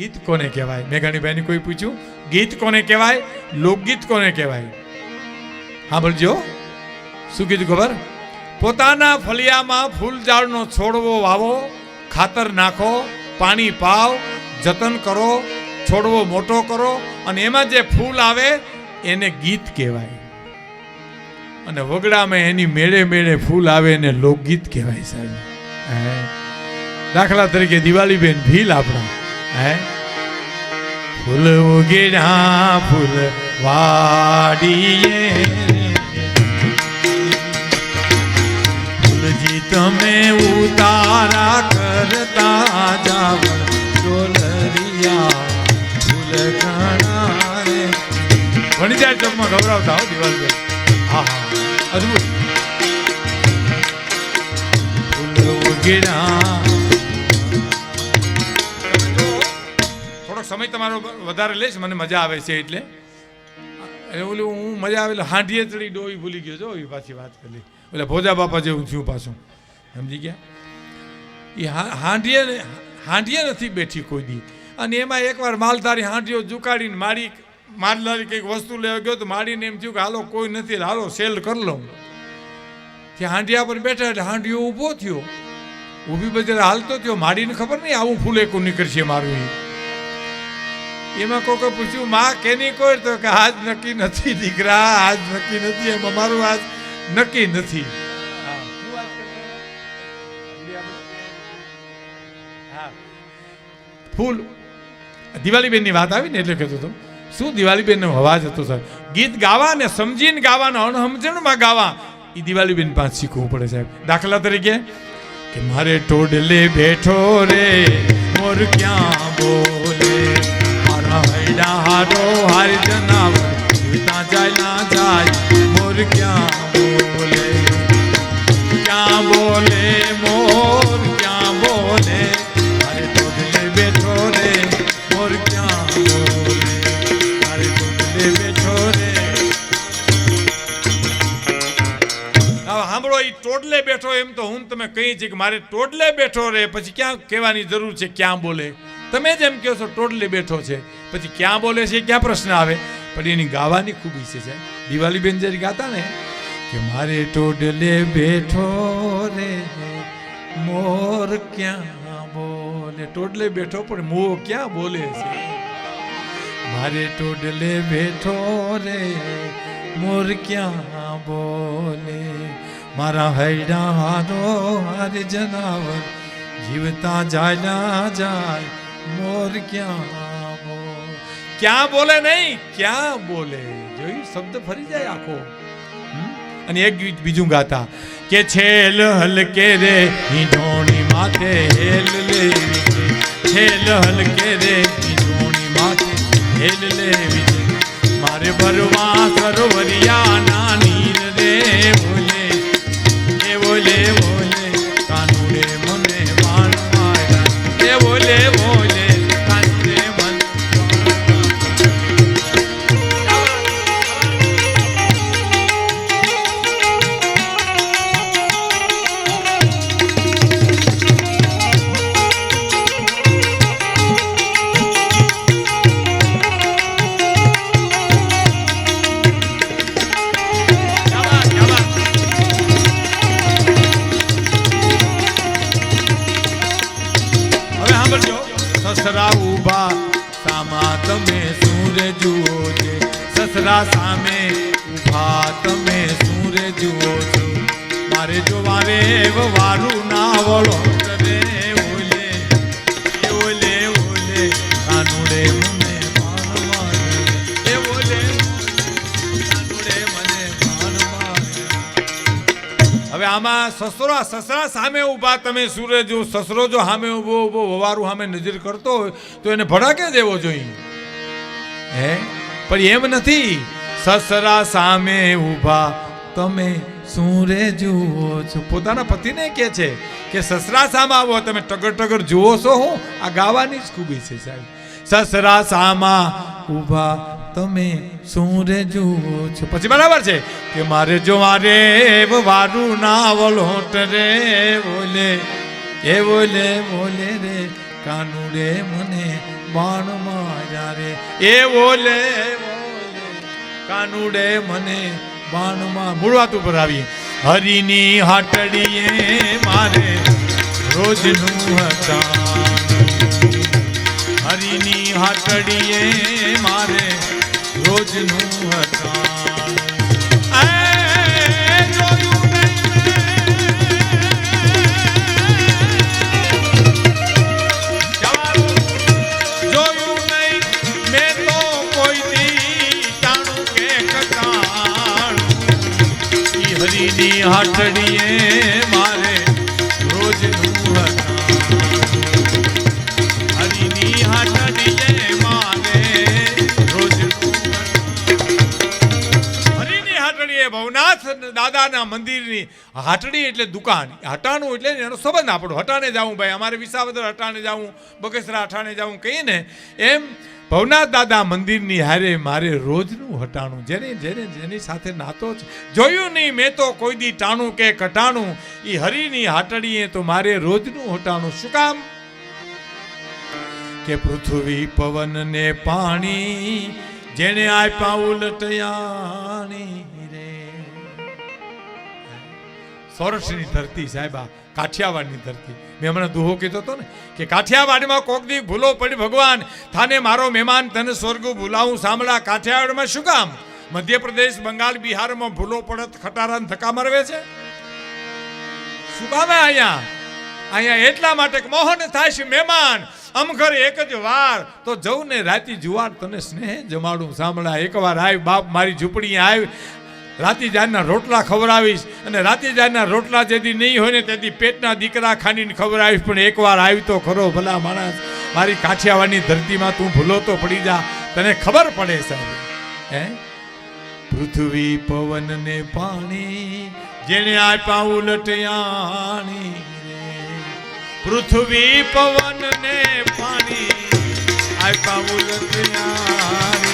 ગીત કોને કહેવાય? મેઘાણીભાઈની કોઈ પૂછ્યું? ગીત કોને કહેવાય? લોકગીત કોને કહેવાય? સાંભળજો. શું કીધું ખબર? પોતાના ફળિયામાં ફૂલ ઝાડનો છોડવો વાવો, ખાતર નાખો, પાણી પાવ, જતન કરો, છોડવો મોટો કરો અને એમાં જે ફૂલ આવે એને ગીત કહેવાય. અને વગડામાં એની મેળે મેળે ફૂલ આવે એને લોકગીત કહેવાય સાહેબ. દાખલા તરીકે દિવાળીબેન ભીલ આપણા. હે? ફૂલ ઉગેડા ફૂલ વાડીએ. ફૂલજી તમે ઉતારા કરતા જાવ ડોલરિયા ફૂલ ઘણા રે વણિજાર ચોકમાં ગૌરવતા હો પર હા હા, અદ્ભુત. ફૂલ ઉગેડા સમય તમારો વધારે લઈશ મને મજા આવે છે એટલે. એટલે ઓલું હું મજા આવે એટલે હાંડીએ ચડી ડોવી ભૂલી ગયો છો એ પાછી વાત કરી. એટલે ભોજા બાપા જેવું થયું પાછું. સમજી ગયા? એ હાંઢીએ હાંડીએ નથી બેઠી કોઈ દી. અને એમાં એકવાર માલધારી હાંડીઓ ઝુકાડીને મારી, માલધારી કંઈક વસ્તુ લેવા ગયો તો માડીને એમ થયું કે હાલો, કોઈ નથી હાલો, સેલ કરી લઉં ત્યાં હાંડિયા પર બેઠા એટલે હાંડિયો ઊભો થયો. ઊભી બધા હાલતો થયો. માડીને ખબર નહીં આવું ફૂલેકું નીકળશે મારું ઈ. એમાં કોકે પૂછ્યું માં કેની કોઈ? તો કે આજ નક્કી નથી દીકરા આજ નક્કી નથી. એમાં મારું આજ નક્કી નથી? ફૂલ. દિવાળીબેનની વાત આવી ને એટલે કહેતો હતો. શું દિવાળીબેનનો અવાજ હતો સાહેબ? ગીત ગાવા ને સમજીને ગાવાના અણસમજણમાં ગાવા. એ દિવાળીબેન પાસે શીખવું પડે સાહેબ. દાખલા તરીકે કે મારે ટોડલે બેઠો રે મોર ક્યાં બોલે? ક્યાં બોલે મોર ક્યાં બોલે અરે ટોડલે બેઠો રે મોર ક્યાં બોલે બેઠો રે હવે સાંભળો એ ટોડલે બેઠો એમ તો હું તમે કહી છે કે મારે ટોડલે બેઠો રે, પછી ક્યાં કહેવાની જરૂર છે, ક્યાં બોલે? તમે જેમ કહો છો, ટોટલી બેઠો છે. પછી ક્યાં બોલે છે, ક્યાં પ્રશ્ન આવે? પણ એની ગાવાની ખૂબ ઈચ્છે છે. દિવાળીબેન જે ગાતા ને, કે મારે ટોડલે બેઠો રે મોર ક્યાં બોલે? ટોડલે બેઠો, પણ મો ક્યાં બોલે છે? મારે ટોડલે બેઠો રે મોર ક્યાં બોલે? મારા હૈડા હારો હાર જનાવર, જીવતા જાય ના જાય. મોર ક્યાં ક્યાં બોલે નહીં? ક્યાં બોલે? જોયું? શબ્દ ફરી જાય આખો. અને એક ગીત બીજું ગાતા. કે છેલ હલકે રે, હિંડોણી માથે હેલ લે છેલ હલકે રે, હિંડોણી માથે હેલ લે મારે ભરવા સરોવરિયા આમાં સસરો, સસરા સામે ઊભા. તમે સૂરજ, સસરો જો સામે ઊભો ઊભો, વવારું સામે નજર કરતો હોય, તો એને ભડાકે દેવો જોઈએ. હે? પણ એમ નથી. સસરા સામે ઊભા. તમે સૂરે જુઓ છો. પોતાના પતિને કહે છે કે, સસરા સામે આવો. તમે ટગર ટગર જુઓ છો હું. આ ગાવાની જ ખૂબી છે સાહેબ. સસરા સામા ઊભા. તમે સૂરે જુઓ છો? પછી બરાબર છે કે મારે જો મારે વારું ના વલોટ રે, બોલે, એ બોલે બોલે રે કાનુડે મને બાણ માર્યા રે. એ બોલે બોલે, કાનુ કાનુડે મને બાણમાં મૂળવાત ઉપર આવી હરિની હાટડીએ મારે રોજનું હતા હરિની હાટડીએ મારે રોજનું એ જોયું હરિની હાટડીએ મારે રોજનું દાદાના મંદિરની હાટડી એટલે દુકાન. હટાણું એટલે એનો સંબંધ આપણો હટાણે જાવું ભાઈ, અમારે વિસાવદર હટાણે જાવું બગસરા હટાણે જાવું કહીએ ને એમ ભવનાથ દાદા મંદિરની હારે મારે રોજનું હટાણું. જેને જેને, જેની સાથે નાતો છે જોયું નહીં મેં તો કોઈ દી ટાણું કે કટાણું. એ હરિની હાટડીએ તો મારે રોજનું હટાણું. શું કામ? કે પૃથ્વી પવન ને પાણી જેને આપ્યા ઉલટયાણી. સૌરાષ્ટ્રની ધરતી સાહેબા કાઠિયાવાડની ધરતી. મેં હમણાં દુહો કીધો હતો ને, કે કાઠિયાવાડમાં કોક દી ભૂલો પડી ભગવાન, થાને મારો મહેમાન તને સ્વર્ગ ભૂલાવું સાંભળા, કાઠિયાવાડમાં શું કામ? મધ્યપ્રદેશ, બંગાળ, બિહારમાં ભૂલો પડત, ખટારાને ધક્કા મરવે છે? શું કામે અહીંયા? અહીંયા એટલા માટે મોહન થાય છે મહેમાન અમઘર એક જ વાર. તો જવું ને રાતી જુવાર તને સ્નેહ જમાડું, સાંભળા, એકવાર આવ બાપ મારી ઝૂંપડી આવ રાતી જારના રોટલા ખવડાવીશ અને રાતી જારના રોટલા જેથી નહીં હોય ને તેથી પેટના દીકરા ખાનીને ખવડાવીશ. પણ એકવાર આવી તો ખરો ભલા માણસ, મારી કાઠિયાવાડની ધરતીમાં તું ભૂલો તો પડી જા. તને ખબર પડે સાહેબ. હે? પૃથ્વી પવન ને પાણી જેને આપ્યા ઉલટયાણી પૃથ્વી પવન ને પાણી, આપ્યા ઉલટયાણી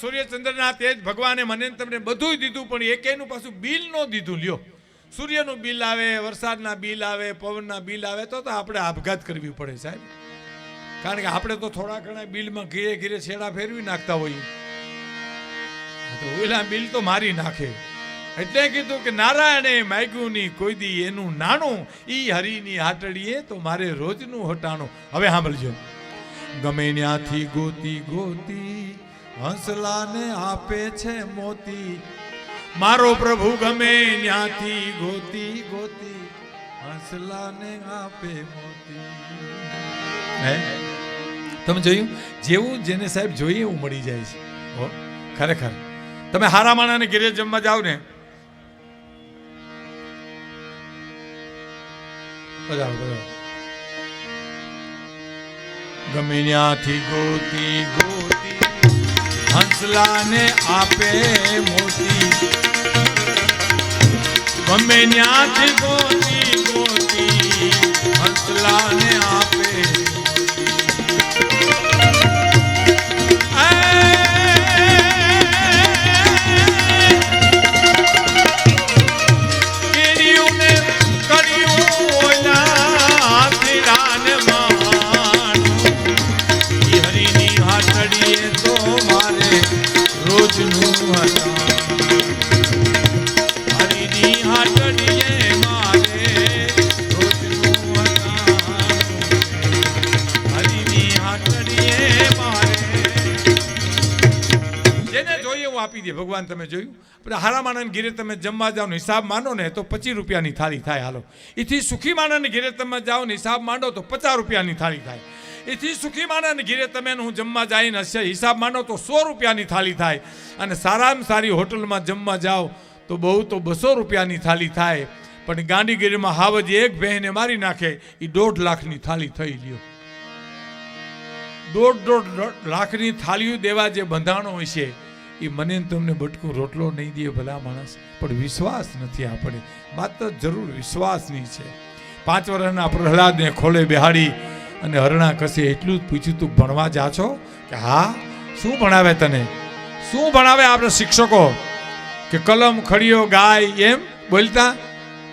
સૂર્યચંદ્રના તેજ ભગવાને મને તમને બધું દીધું, પણ એકેનું પાછું બિલ ન દીધું, લ્યો. સૂર્યનું બિલ આવે, વરસાદના બિલ આવે, પવનના બિલ આવે, તો તો આપણે આપઘાત કરવી પડે, સાહેબ. કારણ કે આપણે તો થોડા ઘણા બિલમાં ઘીરે ઘીરે છેડા ફેરવી નાખતા હોઈએ. તો ઓલા બિલ તો મારી નાખે. એટલે કીધું કે નારાયણે માગ્યું કોઈ દી એનું નાણું, ઈ હરીની હાટડીએ તો મારે રોજનું હટાણું. હવે સાંભળજો. ગમે ત્યાંથી ગોતી ગોતી હંસલાને આપે છે મોતી. મારો પ્રભુ ગમે ન્યાથી ગોતી ગોતી. હંસલાને આપે મોતી. હે? તમે જોયું? જેવું જેને સાહેબ જોઈએ એવું મળી જાય છે. હો, ખરેખર. તમે હારા માણાને ગિરે જમવા જાઓ ને. બજાવો ગમે ત્યાંથી ગોતી ગોતી. હંસલાને આપે મોતી ગમે ન્યાથી ગોતી ગોતી જોયું. પણ હારા ઘેરે તમે જમવા જાઓ હિસાબ માનો ને તો પચીસ રૂપિયાની થાળી થાય હાલો. એથી સુખી માણસને ઘેરે તમે જાઓ ને હિસાબ માંડો તો પચાસ રૂપિયાની થાળી થાય. એથી સુખી માણસને ઘેરે તમે હું જમવા જઈને હશે, હિસાબ માંડો તો સો રૂપિયાની થાળી થાય. અને સારામાં સારી હોટલમાં જમવા જાઓ તો બહુ તો બસો રૂપિયાની થાળી થાય. પણ ગાંધીગીરીમાં હાવજ એક બહેને મારી નાખે એ દોઢ લાખની થાળી થઈ ગયો. દોઢ દોઢ લાખની થાળીઓ દેવા જે બંધાણો હોય છે એ મને તમને બટકું રોટલો નહીં દે ભલા માણસ. પણ વિશ્વાસ નથી આપણે. માત્ર જરૂર વિશ્વાસની છે. પાંચ વર્ષના પ્રહલાદને ખોલે બેહાડી અને હરણા કસે એટલું જ પૂછ્યું, તું ભણવા જા છો? કે, હા. શું ભણાવે તને? શું ભણાવે આપણે શિક્ષકો? કે, કલમ ખડીયો ગાય, એમ બોલતા.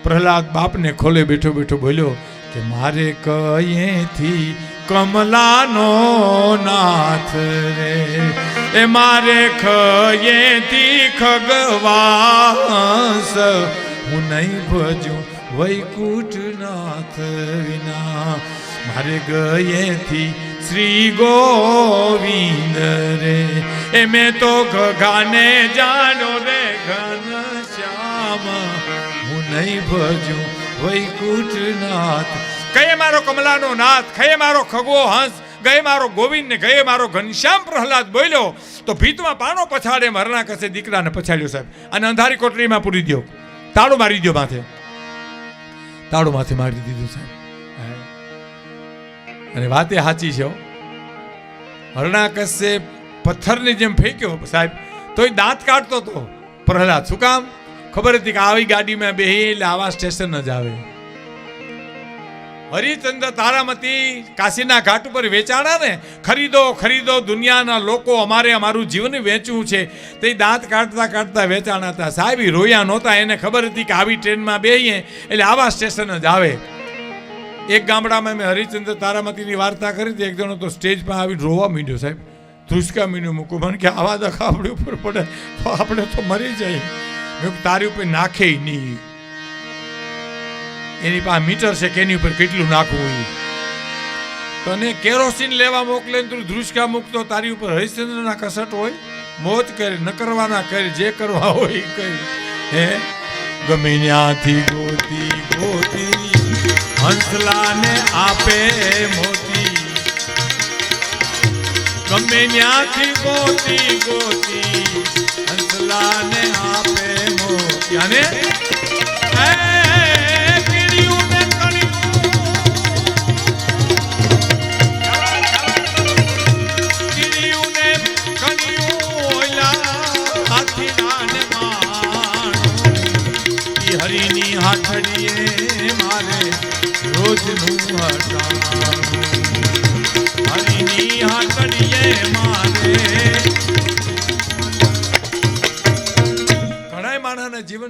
પ્રહલાદ બાપને ખોલે બેઠો બેઠો બોલ્યો કે, મારે કયેથી કમલાનો નાથ રે. એ મારે ખયેથી ખગવાસ. હું નહીં ભજું વૈકુંઠનાથ વિના. મારે ગયેથી શ્રી ગોવિંદ રે. એ મેં તો ગગાને જાણો રે ઘન શ્યામ. હું નહીં ભજું વૈકુંઠનાથ. કયે મારો કમલાનો નાથ કયે મારો ખગો હંસ. ગયે મારો ગોવિંદ ને ગયે મારો ઘનશ્યામ પ્રહલાદ બોલ્યો, તો ભીતમાં પાનો પછાડે મરણા કસે દીકરાને પછાડ્યો સાહેબ. અને અંધારી કોટરીમાં પૂરી દો તાળું મારી દો માથે. તાળું માથે મારી દીધું સાહેબ. અને વાત એ સાચી છે હો. હરણાકશે પથ્થરની જેમ ફેંક્યો સાહેબ. તોય દાંત કાઢતો તો. પ્રહલાદ, શું કામ? ખબર હતી કે આવી ગાડીમાં બેહી એટલે આવા સ્ટેશન જ આવે. હરિચંદ્ર તારામતી કાશીના ઘાટ ઉપર વેચાણા ને? ખરીદો ખરીદો, દુનિયાના લોકો અમારે અમારું જીવન વેચવું છે. તે દાંત કાઢતા કાઢતા વેચાણા હતા. સાહેબ રોયા નહોતા. એને ખબર હતી કે આવી ટ્રેનમાં બેહીએ, એટલે આવા સ્ટેશન જ આવે. એક ગામડામાં મેં હરિચંદ્ર તારામતીની વાર્તા કરી હતી. એક જણો તો સ્ટેજ પર આવી રોવા માંડ્યો, સાહેબ. ધ્રુસકા મીંડું મૂકું. મને કે આવા દખા આપણી ઉપર પડે, તો આપણે તો મરી મેં તારી ઉપર નાખે નહીં. એની પાસે મીટર છે કે એની ઉપર કેટલું નાખવું એ તને કેરોસીન લેવા મોકલે તું ધ્રુસકા મૂકતો, તારી ઉપર હરિશ્ચંદ્રના કસટ હોય મોજ કરી, ન કરવાના કરી, જે કરવા હોય કરી. હે? ગમે ત્યાંથી ગોતી ગોતી, હંસલાને આપે મોતી. ગમે ત્યાંથી ગોતી ગોતી, હંસલાને આપે મોતી. અને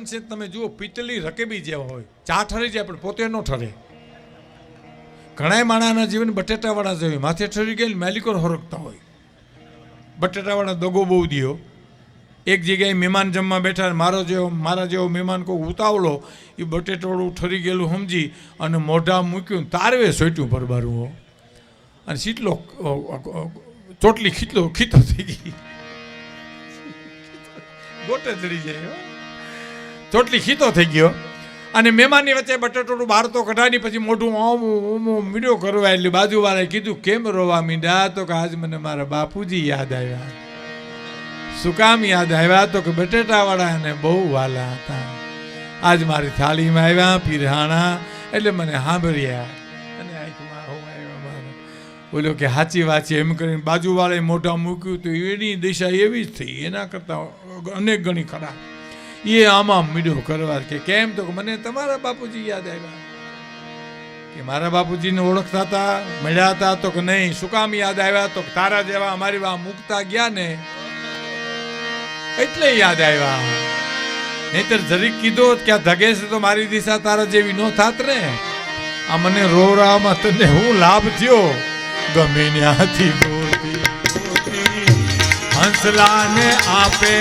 છે તમે જુઓ, પિત્તલી રકેબી જેવા હોય. ચા ઠરી જાય, પણ પોતે ન ઠરે. ઘણાય માણાના જીવન બટેટાવાળા જેવી માથે ઠરી ગયેલ મેલિકોર હરકતા હોય. બટેટાવાળા દગો બહુ દિયો. એક જગ્યાએ મહેમાન જમવા બેઠા, મારો જેવો, મારા જેવો મહેમાન કોઈ ઉતાવળો, એ બટેટાવાળું ઠરી ગયેલું સમજી અને મોઢા મૂક્યું તારવે સોટ્યું પરબારું હો. અને સીટલો ચોટલી ખીચલો ખીતો થઈ ગઈ. ગોટે ચડી જાય. ચોટલી ખીતો થઈ ગયો. અને મહેમાનની વચ્ચે બટાટોનું બહાર તો કઢાની પછી મોઢું ઓમ ઓમ મીડિયો કરવા એટલે બાજુવાળાએ કીધું, કેમ રોવા મીંડા? તો કે આજ મને મારા બાપુજી યાદ આવ્યા. શું કામ યાદ આવ્યા? તો કે બટેટાવાળા એને બહુ વાલા હતા. આજ મારી થાળીમાં આવ્યા, પીરહાણા, એટલે મને સાંભળ્યા. અને બોલ્યો કે સાચી વાત એમ કરીને બાજુવાળાએ મોઢા મૂક્યું તો એની દિશા એવી જ થઈ. એના કરતાં અનેક ગણી ખરાબ. એ આમાં મીડો કરવા કે કેમ તો મને તમારા બાપુજી યાદ આવ્યા. કે મારા બાપુજીને ઓળખતા હતા મળ્યા હતા તો કે નહીં, શું કામ યાદ આવ્યા? તો તારા જેવા અમારી વા મૂકતા ગયા ને, એટલે યાદ આવ્યા. નહીતર જરીક કીધો કે આ ધગે છે તો મારી દિશા તારા જેવી નો થાત ને. આ મને રોરામાં તને હું લાભ થયો. ગમે ત્યાંથી હંસલાને આપે